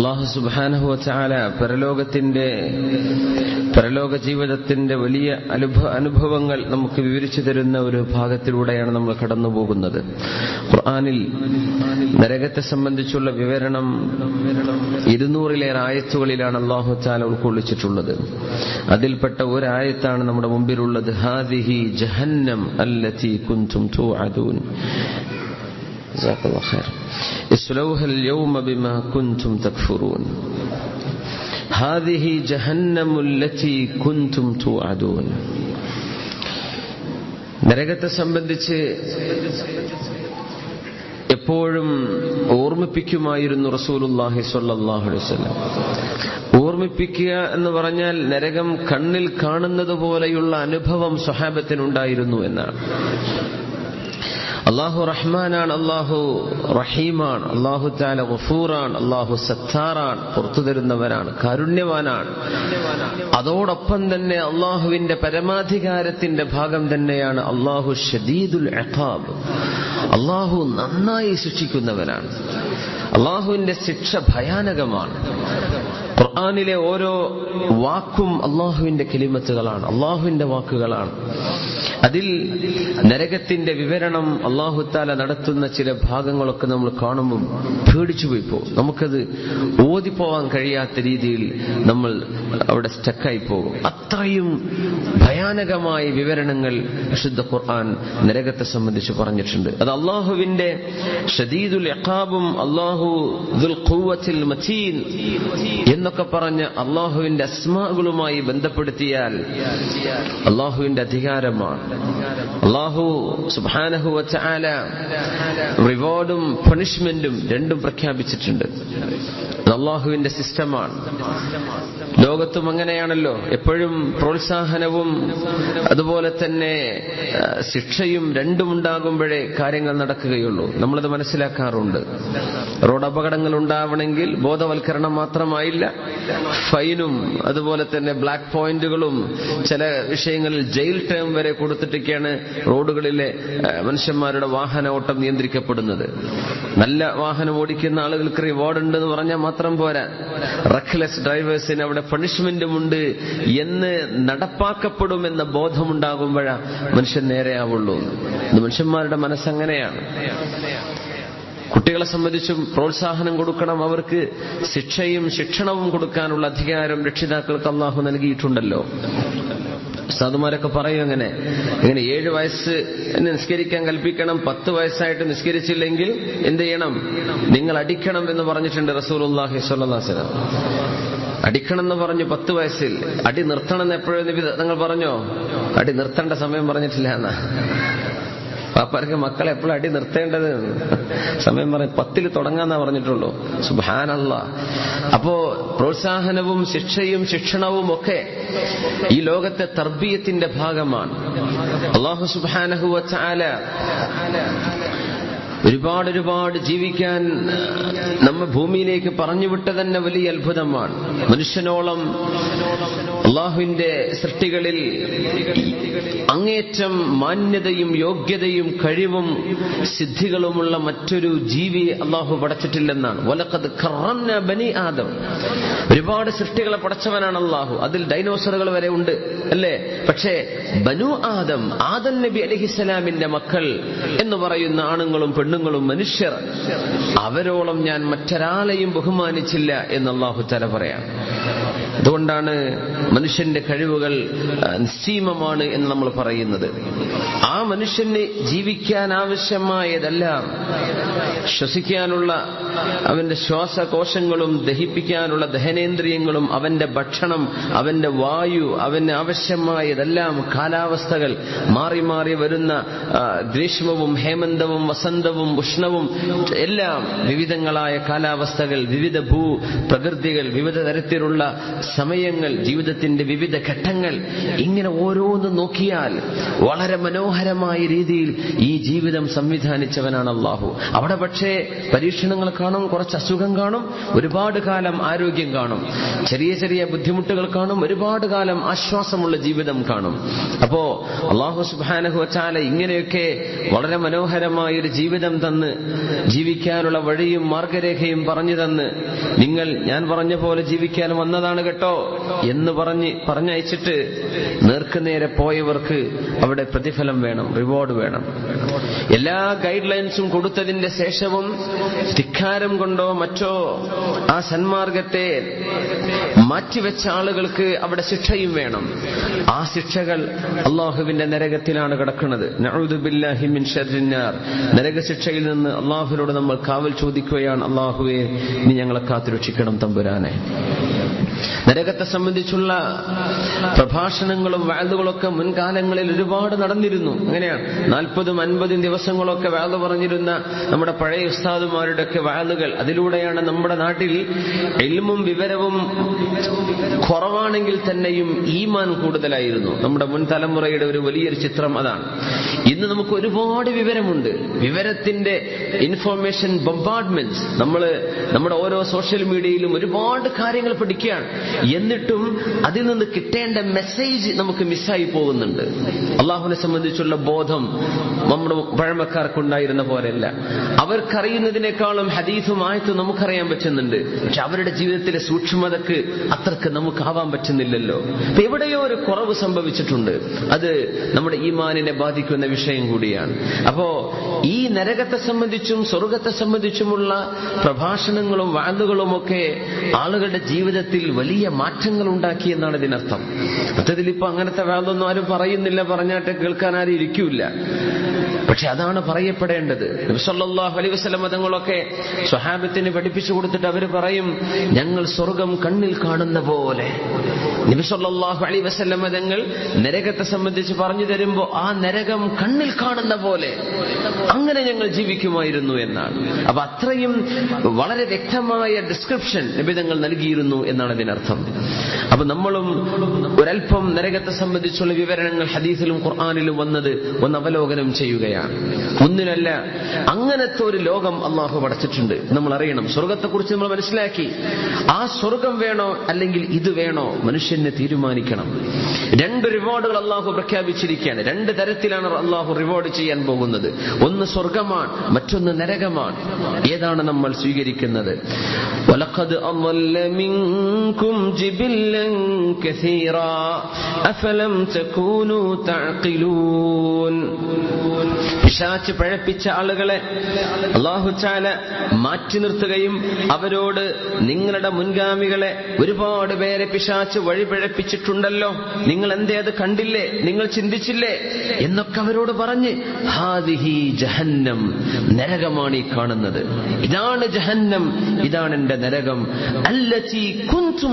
അള്ളാഹു സുബാനഹു ചാല പരലോകത്തിന്റെ പരലോക ജീവിതത്തിന്റെ വലിയ അനുഭവ അനുഭവങ്ങൾ നമുക്ക് വിവരിച്ചു തരുന്ന ഒരു ഭാഗത്തിലൂടെയാണ് നമ്മൾ കടന്നു പോകുന്നത് ഖുർആാനിൽ നരകത്തെ സംബന്ധിച്ചുള്ള വിവരണം ഇരുന്നൂറിലേറെ ആയത്തുകളിലാണ് അള്ളാഹു ചാല ഉൾക്കൊള്ളിച്ചിട്ടുള്ളത്. അതിൽപ്പെട്ട ഒരായത്താണ് നമ്മുടെ മുമ്പിലുള്ളത്. ഹാദിഹി ജഹന്നം അല്ലത്തി കുന്തും جزاك الله خير اسلوها اليوم بما كنتم تكفرون هذه جهنم التي كنتم توعدون നരകത്തെ സംബന്ധിച്ച് എപ്പോഴും ഓർമ്മിപ്പിക്കുമായിരുന്നു റസൂലുല്ലാഹി സ്വല്ലല്ലാഹു അലൈഹി വസല്ലം ഓർമ്മിപ്പിക്കുക എന്ന് പറഞ്ഞാൽ നരകം കണ്ണിൽ കാണുന്നത് പോലെയുള്ള അനുഭവം സ്വഹാബത്തിനുണ്ടായിരുന്നു എന്നാണ് അള്ളാഹു റഹ്മാനാണ് അള്ളാഹു റഹീമാണ് അള്ളാഹു താല ഗഫൂറാണ് അള്ളാഹു സത്താറാണ് പുറത്തു തരുന്നവനാണ് കാരുണ്യവാനാണ്. അതോടൊപ്പം തന്നെ അള്ളാഹുവിന്റെ പരമാധികാരത്തിന്റെ ഭാഗം തന്നെയാണ് അള്ളാഹു ഷദീദുൽ അഖാബ് അള്ളാഹു നന്നായി ശിക്ഷിക്കുന്നവനാണ്. അള്ളാഹുവിന്റെ ശിക്ഷ ഭയാനകമാണ്. ഖുർആാനിലെ ഓരോ വാക്കും അള്ളാഹുവിന്റെ കിളിമത്തുകളാണ് അള്ളാഹുവിന്റെ വാക്കുകളാണ്. അതിൽ നരകത്തിന്റെ വിവരണം അള്ളാഹുത്താല നടത്തുന്ന ചില ഭാഗങ്ങളൊക്കെ നമ്മൾ കാണുമ്പോൾ പേടിച്ചു പോയി പോകും. നമുക്കത് ഓതിപ്പോവാൻ കഴിയാത്ത രീതിയിൽ നമ്മൾ അവിടെ സ്റ്റക്കായി പോകും. അത്രയും ഭയാനകമായ വിവരണങ്ങൾ വിശുദ്ധ ഖുർആൻ നരകത്തെ സംബന്ധിച്ച് പറഞ്ഞിട്ടുണ്ട്. അത് അള്ളാഹുവിന്റെ ഷദീദുൽ എഖാബും അള്ളാഹു മച്ചീൻ എന്നൊക്കെ പറഞ്ഞ് അള്ളാഹുവിന്റെ അസ്മാകളുമായി ബന്ധപ്പെടുത്തിയാൽ അള്ളാഹുവിന്റെ അധികാരമാണ്. അള്ളാഹു സുബാനഹു വച്ചാല റിവാർഡും പണിഷ്മെന്റും രണ്ടും പ്രഖ്യാപിച്ചിട്ടുണ്ട്. അള്ളാഹുവിന്റെ സിസ്റ്റമാണ്. ലോകത്തും അങ്ങനെയാണല്ലോ. എപ്പോഴും പ്രോത്സാഹനവും അതുപോലെ തന്നെ ശിക്ഷയും രണ്ടും ഉണ്ടാകുമ്പോഴേ കാര്യങ്ങൾ നടക്കുകയുള്ളൂ. നമ്മളത് മനസ്സിലാക്കാറുണ്ട്. റോഡ് അപകടങ്ങൾ ഉണ്ടാവണമെങ്കിൽ ബോധവൽക്കരണം മാത്രമായില്ല. ഫൈനും അതുപോലെ തന്നെ ബ്ലാക്ക് പോയിന്റുകളും ചില വിഷയങ്ങളിൽ ജയിൽ ടേം വരെ കൊടുത്തിട്ടൊക്കെയാണ് റോഡുകളിലെ മനുഷ്യന്മാരുടെ വാഹന ഓട്ടം നിയന്ത്രിക്കപ്പെടുന്നത്. നല്ല വാഹനം ഓടിക്കുന്ന ആളുകൾക്ക് റിവാർഡ് ഉണ്ട് എന്ന് പറഞ്ഞാൽ മാത്രം പോരാ. റെക്ലെസ് ഡ്രൈവേഴ്സിന് അവിടെ പണിഷ്മെന്റും ഉണ്ട് എന്ന് നടപ്പാക്കപ്പെടുമെന്ന ബോധമുണ്ടാകുമ്പോഴാ മനുഷ്യൻ നേരെയാവുള്ളൂ. മനുഷ്യന്മാരുടെ മനസ്സങ്ങനെയാണ്. കുട്ടികളെ സംബന്ധിച്ചും പ്രോത്സാഹനം കൊടുക്കണം. അവർക്ക് ശിക്ഷയും ശിക്ഷണവും കൊടുക്കാനുള്ള അധികാരം രക്ഷിതാക്കൾക്ക് അള്ളാഹു നൽകിയിട്ടുണ്ടല്ലോ. സാധുമാരൊക്കെ പറയും അങ്ങനെ. ഇങ്ങനെ ഏഴ് വയസ്സ് നിസ്കരിക്കാൻ കൽപ്പിക്കണം പത്ത് വയസ്സായിട്ട് നിസ്കരിച്ചില്ലെങ്കിൽ എന്ത് ചെയ്യണം? നിങ്ങൾ അടിക്കണം എന്ന് പറഞ്ഞിട്ടുണ്ട് റസൂലുല്ലാഹി സ്വല്ലാസ്ലം അടിക്കണം എന്ന് പറഞ്ഞു പത്ത് വയസ്സിൽ. അടി നിർത്തണം എന്ന് എപ്പോഴും നിങ്ങൾ പറഞ്ഞോ? അടി നിർത്തേണ്ട സമയം പറഞ്ഞിട്ടില്ല എന്നാ. പാപ്പാർക്ക് മക്കളെ എപ്പോഴും അടി നിർത്തേണ്ടത്? സമയം പറയും പത്തിൽ തുടങ്ങാന്നാ പറഞ്ഞിട്ടുള്ളൂ. സുബാനല്ല അപ്പോ പ്രോത്സാഹനവും ശിക്ഷയും ശിക്ഷണവും ഒക്കെ ഈ ലോകത്തെ തർബീയത്തിന്റെ ഭാഗമാണ്. അള്ളാഹു സുബാനഹുവ ചാല ഒരുപാട് ഒരുപാട് ജീവിക്കാൻ നമ്മ ഭൂമിയിലേക്ക് പറഞ്ഞുവിട്ട തന്നെ വലിയ അത്ഭുതമാണ്. മനുഷ്യനോളം അള്ളാഹുവിന്റെ സൃഷ്ടികളിൽ അങ്ങേറ്റം മാന്യതയും യോഗ്യതയും കഴിവും സിദ്ധികളുമുള്ള മറ്റൊരു ജീവി അള്ളാഹു പടച്ചിട്ടില്ലെന്നാണ്. വലക്കത് ഖറന്ന ബനി ആദം. ഒരുപാട് സൃഷ്ടികളെ പടച്ചവനാണ് അള്ളാഹു. അതിൽ ഡൈനോസറുകൾ വരെ ഉണ്ട് അല്ലേ? പക്ഷേ ബനു ആദം ആദം നബി അലഹിസലാമിന്റെ മക്കൾ എന്ന് പറയുന്ന ആണുങ്ങളും പെണ്ണുങ്ങളും മനുഷ്യർ. അവരോളം ഞാൻ മറ്റൊരാളെയും ബഹുമാനിച്ചില്ല എന്ന് അള്ളാഹു തല പറയാം. അതുകൊണ്ടാണ് മനുഷ്യന്റെ കഴിവുകൾ നിശ്ചീമമാണ് എന്ന് നമ്മൾ പറയുന്നത്. ആ മനുഷ്യന് ജീവിക്കാൻ ആവശ്യമായതെല്ലാം ശ്വസിക്കാനുള്ള അവന്റെ ശ്വാസകോശങ്ങളും ദഹിപ്പിക്കാനുള്ള ദഹനേന്ദ്രിയങ്ങളും അവന്റെ ഭക്ഷണം അവന്റെ വായു അവന് ആവശ്യമായതെല്ലാം കാലാവസ്ഥകൾ മാറി മാറി വരുന്ന ഗ്രീഷ്മവും ഹേമന്തവും വസന്തവും ഉഷ്ണവും എല്ലാം വിവിധങ്ങളായ കാലാവസ്ഥകൾ വിവിധ ഭൂ പ്രകൃതികൾ വിവിധ തരത്തിലുള്ള സമയങ്ങൾ ജീവിതത്തിന്റെ വിവിധ ഘട്ടങ്ങൾ ഇങ്ങനെ ഓരോന്ന് നോക്കിയാൽ വളരെ മനോഹരമായ രീതിയിൽ ഈ ജീവിതം സംവിധാനിച്ചവനാണ് അള്ളാഹു. അവിടെ പക്ഷേ പരീക്ഷണങ്ങൾ കാണും കുറച്ച് അസുഖം കാണും ഒരുപാട് കാലം ആരോഗ്യം കാണും. ചെറിയ ചെറിയ ബുദ്ധിമുട്ടുകൾ കാണും ഒരുപാട് കാലം ആശ്വാസമുള്ള ജീവിതം കാണും. അപ്പോ അള്ളാഹു സുബാനഹു വച്ചാല ഇങ്ങനെയൊക്കെ വളരെ മനോഹരമായ ഒരു ജീവിതം തന്ന് ജീവിക്കാനുള്ള വഴിയും മാർഗരേഖയും പറഞ്ഞു തന്ന് നിങ്ങൾ ഞാൻ പറഞ്ഞ പോലെ ജീവിക്കാൻ വന്നതാണ് കേട്ടോ എന്ന് പറഞ്ഞ് പറഞ്ഞയച്ചിട്ട് നേർക്കുനേരെ പോയവർക്ക് അവിടെ പ്രതിഫലം വേണം റിവാർഡ് വേണം. എല്ലാ ഗൈഡ് ലൈൻസും കൊടുത്തതിന്റെ ശേഷവും ധിക്കാരം കൊണ്ടോ മറ്റോ ആ സന്മാർഗത്തെ മാറ്റിവെച്ച ആളുകൾക്ക് അവിടെ ശിക്ഷയും വേണം. ആ ശിക്ഷകൾ അള്ളാഹുവിന്റെ നരകത്തിലാണ് കിടക്കുന്നത്. നരകശിക്ഷയിൽ നിന്ന് അള്ളാഹുവിനോട് നമ്മൾ കാവൽ ചോദിക്കുകയാണ് അള്ളാഹുവെ നീ ഞങ്ങളെ കാത്തുരക്ഷിക്കണം തമ്പുരാനെ. നരകത്തെ സംബന്ധിച്ചുള്ള പ്രഭാഷണങ്ങളും വാഴുകളൊക്കെ മുൻകാലങ്ങളിൽ ഒരുപാട് നടന്നിരുന്നു. അങ്ങനെയാണ് നാൽപ്പതും അൻപതും ദിവസങ്ങളൊക്കെ വാഴ പറഞ്ഞിരുന്ന നമ്മുടെ പഴയ ഉസ്താദുമാരുടെ ഒക്കെ അതിലൂടെയാണ് നമ്മുടെ നാട്ടിൽ എൽമും വിവരവും കുറവാണെങ്കിൽ തന്നെയും ഈമാൻ കൂടുതലായിരുന്നു. നമ്മുടെ മുൻ തലമുറയുടെ ഒരു വലിയൊരു ചിത്രം അതാണ്. ഇന്ന് നമുക്ക് ഒരുപാട് വിവരമുണ്ട്. വിവരത്തിന്റെ ഇൻഫോർമേഷൻ ബൊമ്പാർട്ട്മെന്റ് നമ്മൾ നമ്മുടെ ഓരോ സോഷ്യൽ മീഡിയയിലും ഒരുപാട് കാര്യങ്ങൾ പഠിക്കുകയാണ്. എന്നിട്ടും അതിൽ നിന്ന് കിട്ടേണ്ട മെസ്സേജ് നമുക്ക് മിസ്സായി പോകുന്നുണ്ട്. അള്ളാഹുവിനെ സംബന്ധിച്ചുള്ള ബോധം നമ്മുടെ പഴമക്കാർക്കുണ്ടായിരുന്ന പോലെയല്ല. അവർക്കറിയുന്നതിനേക്കാളും ഹദീസും ആയത്തും നമുക്കറിയാൻ പറ്റുന്നുണ്ട് പക്ഷെ അവരുടെ ജീവിതത്തിലെ സൂക്ഷ്മതക്ക് അത്രയ്ക്ക് നമുക്കാവാൻ പറ്റുന്നില്ലല്ലോ. അപ്പൊ എവിടെയോ ഒരു കുറവ് സംഭവിച്ചിട്ടുണ്ട്. അത് നമ്മുടെ ഈമാനിനെ ബാധിക്കുന്ന വിഷയം കൂടിയാണ്. അപ്പോ ഈ നരകത്തെ സംബന്ധിച്ചും സ്വർഗത്തെ സംബന്ധിച്ചുമുള്ള പ്രഭാഷണങ്ങളും വാതുകളും ഒക്കെ ആളുകളുടെ ജീവിതത്തിൽ വലിയ മാറ്റങ്ങൾ ഉണ്ടാക്കി എന്നാണ് ഇതിനർത്ഥം. മറ്റതിൽ ഇപ്പൊ അങ്ങനത്തെ വേദമൊന്നും ആരും പറയുന്നില്ല പറഞ്ഞാട്ട് കേൾക്കാൻ ആരും ഇരിക്കൂല പക്ഷെ അതാണ് പറയപ്പെടേണ്ടത്. നബിസല്ലാഹു അലൈ വസ്ലം മതങ്ങളൊക്കെ സ്വഹാബത്തിന് പഠിപ്പിച്ചു കൊടുത്തിട്ട് അവർ പറയും ഞങ്ങൾ സ്വർഗം കണ്ണിൽ കാണുന്ന പോലെ നബിസല്ലാഹു അലൈ വസ്ലം തങ്ങൾ നരകത്തെ സംബന്ധിച്ച് പറഞ്ഞു തരുമ്പോ ആ നരകം കണ്ണിൽ കാണുന്ന പോലെ അങ്ങനെ ഞങ്ങൾ ജീവിക്കുമായിരുന്നു എന്നാണ്. അപ്പൊ അത്രയും വളരെ വ്യക്തമായ ഡിസ്ക്രിപ്ഷൻ നിബിധങ്ങൾ നൽകിയിരുന്നു എന്നാണ് അതിനർത്ഥം. അപ്പൊ നമ്മളും ഒരൽപ്പം നരകത്തെ സംബന്ധിച്ചുള്ള വിവരണങ്ങൾ ഹദീസിലും ഖുർആാനിലും വന്നത് ഒന്ന് അവലോകനം ചെയ്യുകയാണ്. ഒന്നിനല്ല അങ്ങനത്തെ ഒരു ലോകം അള്ളാഹു പഠിച്ചിട്ടുണ്ട് നമ്മൾ അറിയണം സ്വർഗത്തെക്കുറിച്ച് നമ്മൾ മനസ്സിലാക്കി. ആ സ്വർഗം വേണോ അല്ലെങ്കിൽ ഇത് വേണോ? മനുഷ്യന് തീരുമാനിക്കണം. രണ്ട് റിവാർഡുകൾ അള്ളാഹു പ്രഖ്യാപിച്ചിരിക്കുകയാണ്. രണ്ട് തരത്തിലാണ് അള്ളാഹു റിവാർഡ് ചെയ്യാൻ പോകുന്നത്. ഒന്ന് സ്വർഗമാണ് മറ്റൊന്ന് നരകമാണ്. ഏതാണ് നമ്മൾ സ്വീകരിക്കുന്നത്? അഫലം പിശാച്ച് പഴപ്പിച്ച ആളുകളെ അള്ളാഹുച്ചാല മാറ്റി നിർത്തുകയും അവരോട് നിങ്ങളുടെ മുൻഗാമികളെ ഒരുപാട് പേരെ പിശാച്ച് വഴിപിഴപ്പിച്ചിട്ടുണ്ടല്ലോ നിങ്ങൾ എന്തേ അത് കണ്ടില്ലേ? നിങ്ങൾ ചിന്തിച്ചില്ലേ? എന്നൊക്കെ അവരോട് പറഞ്ഞ് ഹാദിഹി ജഹന്നം നരകമാണ് ഈ കാണുന്നത്. ഇതാണ് ജഹന്നം ഇതാണ് എന്റെ നരകം. അല്ലച്ചി കുഞ്ചും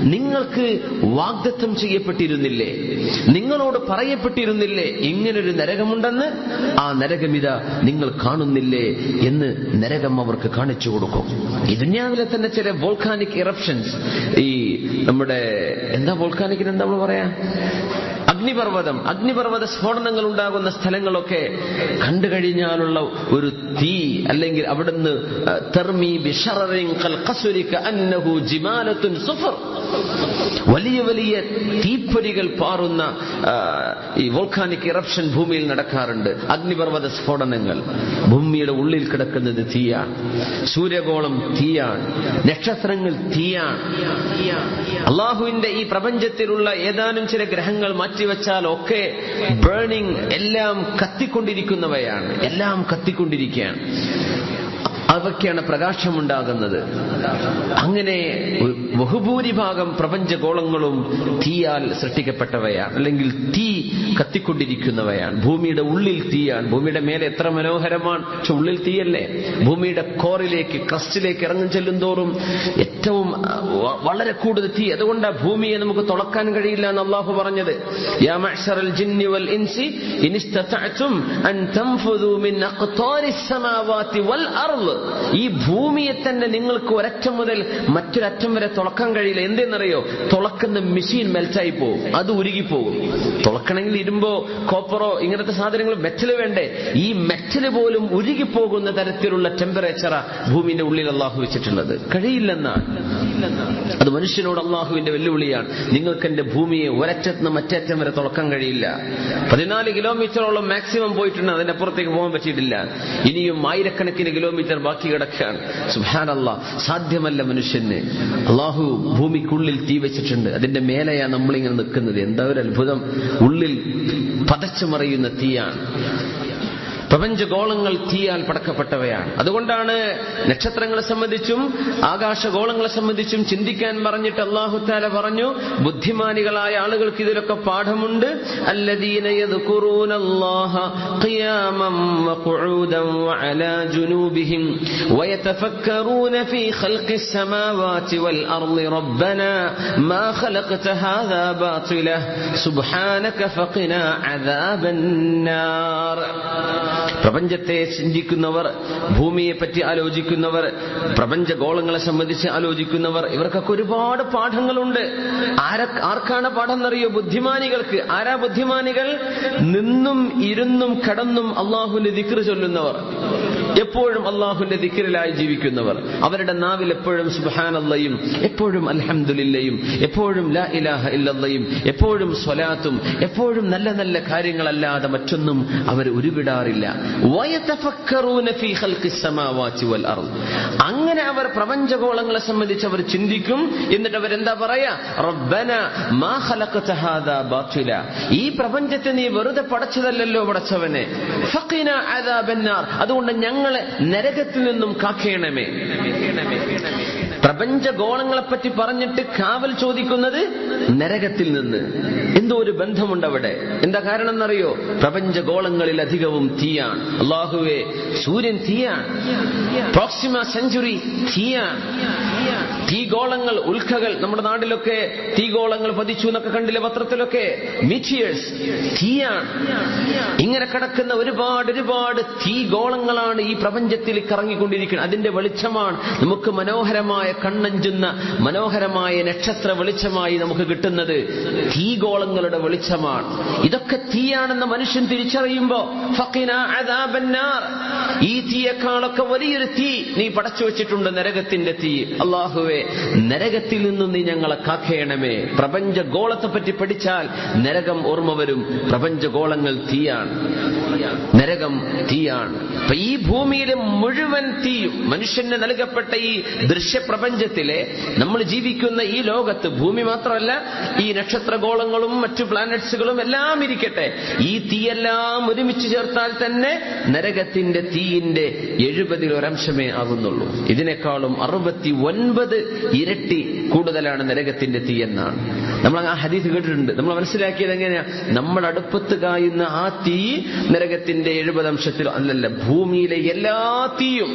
നിങ്ങൾക്ക് വാഗ്ദത്തം ചെയ്യപ്പെട്ടിരുന്നില്ലേ? നിങ്ങളോട് പറയപ്പെട്ടിരുന്നില്ലേ? ഇങ്ങനൊരു നരകമുണ്ടെന്ന് ആ നരകമിത നിങ്ങൾ കാണുന്നില്ലേ എന്ന് നരകം അവർക്ക് കാണിച്ചു കൊടുക്കും. ഈ ദുന്യാവിലെ തന്നെ ചില വോൾക്കാനിക് ഇറപ്ഷൻസ് ഈ നമ്മുടെ എന്താ വോൾക്കാനിക്കിന് എന്താ നമ്മൾ പറയാ? അഗ്നിപർവതം. അഗ്നിപർവത സ്ഫോടനങ്ങൾ ഉണ്ടാകുന്ന സ്ഥലങ്ങളൊക്കെ കണ്ടു കഴിഞ്ഞാലുള്ള ഒരു തീ അല്ലെങ്കിൽ അവിടുന്ന് തെർമി ബിഷറിൻ വലിയ വലിയ തീപ്പൊരികൾ പാറുന്ന ഈ വോൾക്കാനിക് ഇറപ്ഷൻ ഭൂമിയിൽ നടക്കാറുണ്ട്. അഗ്നിപർവത സ്ഫോടനങ്ങൾ. ഭൂമിയുടെ ഉള്ളിൽ കിടക്കുന്നത് തീയാണ്. സൂര്യഗോളം തീയാണ്. നക്ഷത്രങ്ങൾ തീയാണ്. അള്ളാഹുവിന്റെ ഈ പ്രപഞ്ചത്തിലുള്ള ഏതാനും ചില ഗ്രഹങ്ങൾ മാറ്റിവെച്ചാൽ ഒക്കെ ബേണിംഗ് എല്ലാം കത്തിക്കൊണ്ടിരിക്കുന്നവയാണ്. എല്ലാം കത്തിക്കൊണ്ടിരിക്കുകയാണ്. അവയ്ക്കാണ് പ്രകാശമുണ്ടാകുന്നത്. അങ്ങനെ ബഹുഭൂരിഭാഗം പ്രപഞ്ചഗോളങ്ങളും തീയാൽ സൃഷ്ടിക്കപ്പെട്ടവയാണ് അല്ലെങ്കിൽ തീ കത്തിക്കൊണ്ടിരിക്കുന്നവയാണ്. ഭൂമിയുടെ ഉള്ളിൽ തീയാണ്. ഭൂമിയുടെ മേലെ എത്ര മനോഹരമാണ്. പക്ഷെ ഉള്ളിൽ തീയല്ലേ? ഭൂമിയുടെ കോറിലേക്ക് ക്രസ്റ്റിലേക്ക് ഇറങ്ങും ചെല്ലും തോറും ഏറ്റവും വളരെ കൂടുതൽ തീ. അതുകൊണ്ടാണ് ഭൂമിയെ നമുക്ക് തുളക്കാൻ കഴിയില്ല എന്ന് അള്ളാഹു പറഞ്ഞത്. ഇൻസി ഇൻ അൻ തൻഫുദു മിൻ അഖ്താരി വൽ ഈ ഭൂമിയെ തന്നെ നിങ്ങൾക്ക് ഒരറ്റം മുതൽ മറ്റൊരറ്റം വരെ തുളക്കാൻ കഴിയില്ല. എന്തെന്നറിയോ? തുളക്കുന്ന മെഷീൻ മെൽറ്റായി പോകും അത് ഉരുകിപ്പോകും തുളക്കണമെങ്കിൽ ഇരുമ്പോ കോപ്പറോ ഇങ്ങനത്തെ സാധനങ്ങൾ മെറ്റൽ വേണ്ടേ? ഈ മെറ്റൽ പോലും ഉരുകിപ്പോകുന്ന തരത്തിലുള്ള ടെമ്പറേച്ചറാ ഭൂമിന്റെ ഉള്ളിൽ അള്ളാഹു വെച്ചിട്ടുള്ളത്. കഴിയില്ലെന്നാണ് അത് മനുഷ്യനോട് അള്ളാഹുവിന്റെ വെല്ലുവിളിയാണ്. നിങ്ങൾക്ക് എന്റെ ഭൂമിയെ ഒരറ്റത്ത് മറ്റേറ്റം വരെ തുളക്കാൻ കഴിയില്ല. പതിനാല് കിലോമീറ്ററോളം മാക്സിമം പോയിട്ടുണ്ട്. അതിന്റെ അപ്പുറത്തേക്ക് പോകാൻ പറ്റിയിട്ടില്ല. ഇനിയും ആയിരക്കണക്കിന് കിലോമീറ്റർ ബാക്കി കിടക്കുകയാണ് സുഹാനല്ല സാധ്യമല്ല മനുഷ്യന്. അള്ളാഹു ഭൂമിക്കുള്ളിൽ തീ വെച്ചിട്ടുണ്ട്. അതിന്റെ മേലെയാണ് നമ്മളിങ്ങനെ നിൽക്കുന്നത്. എന്താ ഒരു അത്ഭുതം? ഉള്ളിൽ പതച്ചു മറിയുന്ന തീയാണ്. പ്രപഞ്ചഗോളങ്ങൾ തീയാൽ പടക്കപ്പെട്ടവയാണ് അതുകൊണ്ടാണ് നക്ഷത്രങ്ങളെ സംബന്ധിച്ചും ആകാശഗോളങ്ങളെ സംബന്ധിച്ചും ചിന്തിക്കാൻ പറഞ്ഞിട്ട് അള്ളാഹുത്താല പറഞ്ഞു ബുദ്ധിമാനികളായ ആളുകൾക്ക് ഇതിലൊക്കെ പാഠമുണ്ട് الذين يذكرون الله قياما وقعودا وعلى جنوبهم ويتفكرون في خلق السماوات والأرض ربنا ما خلقت هذا باطلا سبحانك فقنا عذاب النار പ്രപഞ്ചത്തെ ചിന്തിക്കുന്നവർ ഭൂമിയെപ്പറ്റി പ്രപഞ്ച ഗോളങ്ങളെ സംബന്ധിച്ച് ആലോചിക്കുന്നവർ ഇവർക്കൊക്കെ ഒരുപാട് പാഠങ്ങളുണ്ട്. ആർക്കാണ് പാഠം എന്നറിയോ ബുദ്ധിമാനികൾക്ക്. ആരാ ബുദ്ധിമാനികൾ? നിന്നും ഇരുന്നും കടന്നും അള്ളാഹുവിന്റെ ദിക്ർ ചൊല്ലുന്നവർ. എപ്പോഴും അള്ളാഹുന്റെ ദിക്കറിലായി ജീവിക്കുന്നവർ. അവരുടെ നാവിൽ എപ്പോഴും സുബാനല്ലയും എപ്പോഴും അൽഹംദുലില്ലയും എപ്പോഴും ലാ ഇലാഹ ഇല്ലയും എപ്പോഴും സ്വലാത്തും എപ്പോഴും നല്ല നല്ല കാര്യങ്ങളല്ലാതെ മറ്റൊന്നും അവർ ഉരുവിടാറില്ല. അങ്ങനെ അവർ പ്രപഞ്ചഗോളങ്ങളെ സംബന്ധിച്ച് അവർ ചിന്തിക്കും. എന്നിട്ട് അവരെന്താ പറയാ? മാ ഈ പ്രപഞ്ചത്തെ നീ വെറുതെ പടച്ചതല്ലല്ലോ പടച്ചവനെ. അതുകൊണ്ട് ഞങ്ങൾ ഞങ്ങളെ നരകത്തിൽ നിന്നും കാക്കേണമേ പ്രപഞ്ചഗോളങ്ങളെപ്പറ്റി പറഞ്ഞിട്ട് കാവൽ ചോദിക്കുന്നത് നരകത്തിൽ നിന്ന്. എന്തോ ഒരു ബന്ധമുണ്ട് അവിടെ എന്താ കാരണം എന്നറിയോ പ്രപഞ്ചഗോളങ്ങളിൽ അധികവും തീയാണ്. അള്ളാഹുവെ സൂര്യൻ തീയാണ്. Proxima century തീയാണ്. തീഗോളങ്ങൾ ഉൽക്കകൾ നമ്മുടെ നാട്ടിലൊക്കെ തീഗോളങ്ങൾ പതിച്ചു എന്നൊക്കെ കണ്ടില്ലേ പത്രത്തിലൊക്കെ? മിച്ചിയേഴ്സ് തീയാണ്. ഇങ്ങനെ കിടക്കുന്ന ഒരുപാട് ഒരുപാട് തീഗോളങ്ങളാണ് ഈ പ്രപഞ്ചത്തിൽ കറങ്ങിക്കൊണ്ടിരിക്കുന്നത്. അതിന്റെ വെളിച്ചമാണ് നമുക്ക് മനോഹരമായ കണ്ണഞ്ചുന്ന മനോഹരമായ നക്ഷത്ര വെളിച്ചമായി നമുക്ക് കിട്ടുന്നത് തീഗോളങ്ങളുടെ വെളിച്ചമാണ്. ഇതൊക്കെ തീയാണെന്ന് മനുഷ്യൻ തിരിച്ചറിയുമ്പോ. ഈ തീയേക്കാളൊക്കെ വലിയൊരു തീ നീ പടച്ചു വെച്ചിട്ടുണ്ട് നരകത്തിന്റെ തീ. അള്ളാഹുവെ നരകത്തിൽ നിന്നും നീ ഞങ്ങളെ കാക്കേണമേ. പ്രപഞ്ച പറ്റി പഠിച്ചാൽ നരകം ഓർമ്മ വരും. പ്രപഞ്ച ഗോളങ്ങൾ തീയാണ്. നരകം തീയാണ്. അപ്പൊ ഈ ഭൂമിയിലെ മുഴുവൻ തീയും മനുഷ്യന് നൽകപ്പെട്ട ഈ ദൃശ്യപ്രപഞ്ചത്തിലെ നമ്മൾ ജീവിക്കുന്ന ഈ ലോകത്ത് ഭൂമി മാത്രമല്ല ഈ നക്ഷത്രഗോളങ്ങളും മറ്റു പ്ലാനറ്റ്സുകളും എല്ലാം ഇരിക്കട്ടെ. ഈ തീയെല്ലാം ഒരുമിച്ച് ചേർത്താൽ തന്നെ നരകത്തിന്റെ തീയിന്റെ എഴുപതിൽ ഒരംശമേ ആകുന്നുള്ളൂ. ഇതിനേക്കാളും അറുപത്തി ഒൻപത് ഇരട്ടി കൂടുതലാണ് നരകത്തിന്റെ തീ എന്നാണ്. നമ്മൾ ആ ഹദീസ് കേട്ടിട്ടുണ്ട്. നമ്മൾ മനസ്സിലാക്കിയത് എങ്ങനെയാ? നമ്മൾ അടുപ്പത്ത് കായുന്ന ആ തീ നരകത്തിന്റെ എഴുപത് അംശത്തിൽ അല്ലല്ല ഭൂമിയിലെ എല്ലാ തീയും.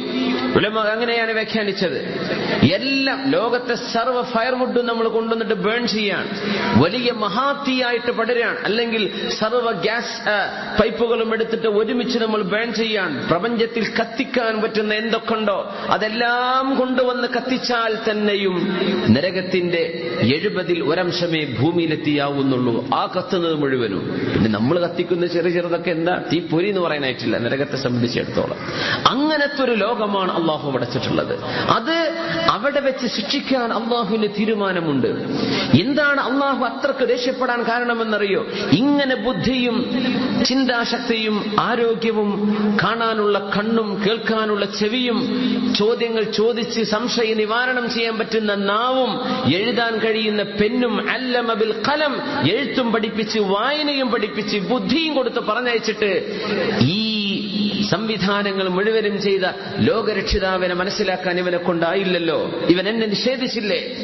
അങ്ങനെയാണ് വ്യാഖ്യാനിച്ചത്. എല്ലാം ലോകത്തെ സർവ ഫയർവുഡും നമ്മൾ കൊണ്ടുവന്നിട്ട് ബേൺ ചെയ്യാൻ വലിയ മഹാത്തീയായിട്ട് പടരാൻ അല്ലെങ്കിൽ സർവ ഗ്യാസ് പൈപ്പുകളും എടുത്തിട്ട് ഒരുമിച്ച് നമ്മൾ ബേൺ ചെയ്യാൻ പ്രപഞ്ചത്തിൽ കത്തിക്കാൻ പറ്റുന്ന എന്തൊക്കെ ഉണ്ടോ അതെല്ലാം കൊണ്ടുവന്ന് കത്തിച്ചാൽ തന്നെയും നരകത്തിന്റെ എഴുപതിൽ ഒരംശമേ ഭൂമിയിലെത്തിയാവുന്നുള്ളൂ. ആ കത്തുന്നത് മുഴുവനും. പിന്നെ നമ്മൾ കത്തിക്കുന്ന ചെറിയ ചെറുതൊക്കെ എന്താ? തീ പൊരി എന്ന് പറയാനായിട്ടില്ല നരകത്തെ സംബന്ധിച്ചിടത്തോളം. അങ്ങനത്തെ ഒരു ലോകമാണ് അള്ളാഹു അടച്ചിട്ടുള്ളത് അത് അവിടെ വെച്ച് ശിക്ഷിക്കാൻ അള്ളാഹുവിന് തീരുമാനമുണ്ട്. എന്താണ് അള്ളാഹു അത്രയ്ക്ക് ദേഷ്യപ്പെടാൻ കാരണമെന്നറിയോ? ഇങ്ങനെ ബുദ്ധിയും ചിന്താശക്തിയും ആരോഗ്യവും കാണാനുള്ള കണ്ണും കേൾക്കാനുള്ള ചെവിയും ചോദ്യങ്ങൾ ചോദിച്ച് സംശയ നിവാരണം ചെയ്യാൻ പറ്റുന്ന നാവും എഴുതാൻ കഴിയുന്ന പെന്നും അല്ലമബിൽ കലം എഴുത്തും പഠിപ്പിച്ച് വായനയും പഠിപ്പിച്ച് ബുദ്ധിയും കൊടുത്ത് പറഞ്ഞയച്ചിട്ട് ഈ സംവിധാനങ്ങൾ മുഴുവനും ചെയ്ത ലോകരക്ഷിതാവിനെ മനസ്സിലാക്കാൻ ഇവനെ കൊണ്ടായില്ലല്ലോ. ഇവൻ എന്നെ നിഷേധിച്ചില്ലേ?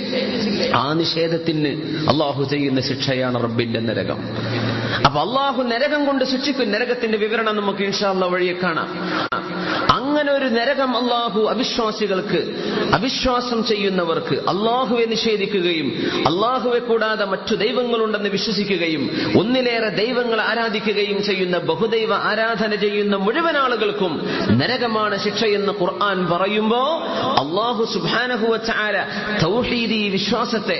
ആ നിഷേധത്തിന് അള്ളാഹു ചെയ്യുന്ന ശിക്ഷയാണ് റബ്ബിന്റെ നരകം. അപ്പൊ അള്ളാഹു നരകം കൊണ്ട് ശിക്ഷിക്കും. നരകത്തിന്റെ വിവരണം നമുക്ക് ഇൻഷാല്ല വഴിയെ കാണാം. അങ്ങനെ ഒരു നരകം അള്ളാഹു അവിശ്വാസികൾക്ക് അവിശ്വാസം ചെയ്യുന്നവർക്ക് അള്ളാഹുവെ നിഷേധിക്കുകയും അള്ളാഹുവെ കൂടാതെ മറ്റു ദൈവങ്ങളുണ്ടെന്ന് വിശ്വസിക്കുകയും ഒന്നിലേറെ ദൈവങ്ങൾ ആരാധിക്കുകയും ചെയ്യുന്ന ബഹുദൈവ ആരാധന ചെയ്യുന്ന മുഴുവൻ ആളുകൾക്കും നരകമാണ് ശിക്ഷയെന്ന് ഖുർആൻ പറയുമ്പോ അള്ളാഹു സുബാനഹുവ ചാര തൗഹീദി വിശ്വാസത്തെ